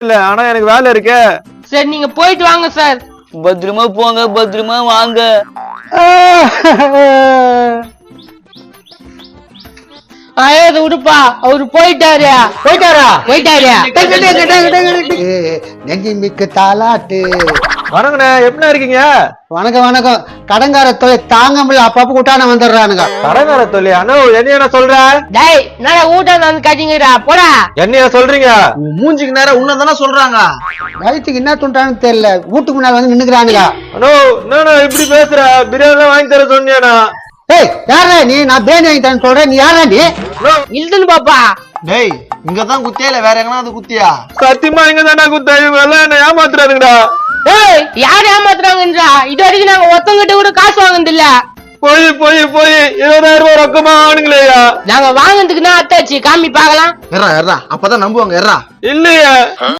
இல்ல ஆனா எனக்கு வேலை இருக்கே. சரி நீங்க போயிட்டு வாங்க சார். பத்திரமா போங்க பத்திரமா வாங்க. அழகு விடுப்பா அவரு போயிட்டாரு. போயிட்டாரா? போயிட்டாரு. நெஞ்சி மிக்கு தாலாட்டு வணங்கண்ணே எப்படி இருக்கீங்க? வணக்கம் வணக்கம். கடங்கார தொழில் தாங்க முடியல அப்பப்ப கூட்டான வந்துடுறானுங்க. கடங்கார தொல்லி. அண்ணா என்ன என்ன சொல்ற? டேய் என்னடா ஊட்டம் வந்து கட்டிங்கடா? போடா. என்னைய சொல்றீங்க? மூஞ்சிக்கு நேரம் உன்னதானே சொல்றாங்க. வயிற்றுக்கு என்ன துண்டான்னு தெரியல. வீட்டுக்கு முன்னால வந்து நின்னுக்கிறானுங்க. அண்ணோ என்னண்ணா இப்படி பேசுற? பிரியாணி எல்லாம் வாங்கி தர சொன்னியாண்ணா. ஏய் யாரா நீ? நான் பிரியாணி வாங்கி தரேன்னு சொல்றேன். நீ யாரா நீ? இழுத்துன்னு பாப்பா. டேய் இங்கதான் குத்தியா இல்ல வேற எங்கனாவது குத்தியா? சத்தியமா இங்க தானே குத்தா இவங்க எல்லாம் என்ன ஏமாத்துறானுங்கடா. ஏய் யார் ஏமாத்துறாங்கன்றா? இது வரைக்கும் நாங்க ஒத்தங்கிட்ட கூட காசு வாங்குனது இல்ல போய் போய் போய். இருபதாயிரம் ரூபாய் ரொக்கமா ஆனுங்களேயா நாங்க வாங்குனதுக்குன்னா அத்தாச்சு காமி பார்க்கலாம். எறா எறா அப்பதான் நம்புவாங்க எறா இல்லையே.